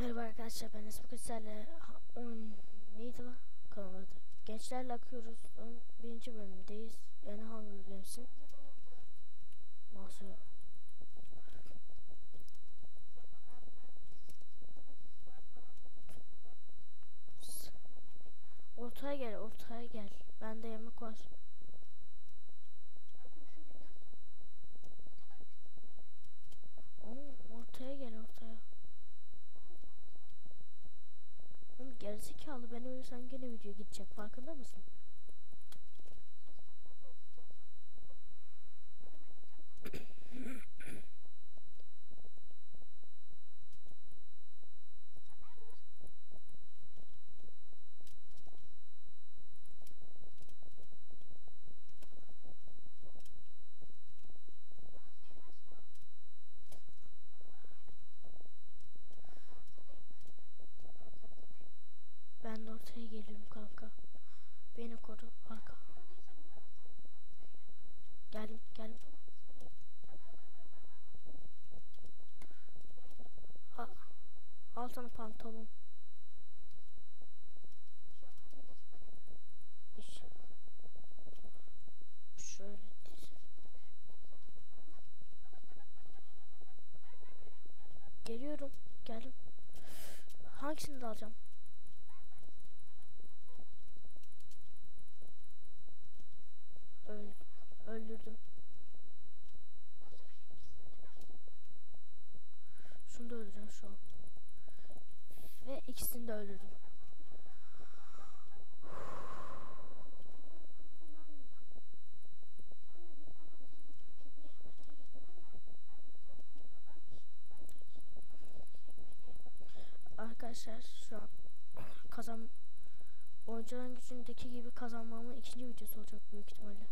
Merhaba arkadaşlar ben Esma Kutsal'le oyun neydi lan? Kanal adı. Gençlerle akıyoruz. Onun birinci bölümündeyiz yani Hunger Games'in Nasıl? Ortaya gel ortaya gel. Bende yemek var Oğlum ortaya gel ortaya Oğlum gerizekalı ben ölürsem gene video gidecek farkında mısın? Ben de ortaya geliyorum kanka. Beni koru arka. Geldim geldim. Al, al sana pantolon. Şöyle. Geliyorum. Geldim. Hangisini de alacağım? Öl öldürdüm. Şunu da öldüreceğim şu an. İkisini de öldürdüm. Arkadaşlar şu an kazan oyuncuların gücündeki gibi kazanmamın ikinci videosu olacak büyük ihtimalle.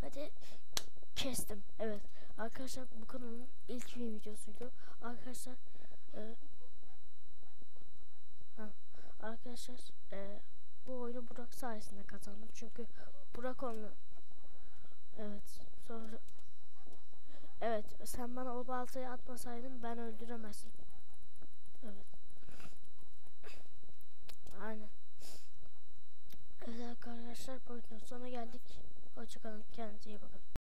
Hadi kestim. Evet. Arkadaşlar bu kanalın ilk videosuydu. Arkadaşlar e, arkadaşlar e, bu oyunu Burak sayesinde kazandım. Çünkü Burak onu evet sonra evet sen bana o baltayı atmasaydın ben öldüremezdim. Evet. Aynen. Evet arkadaşlar bu videonun sonuna geldik. Hoşçakalın. Kendinize iyi bakın.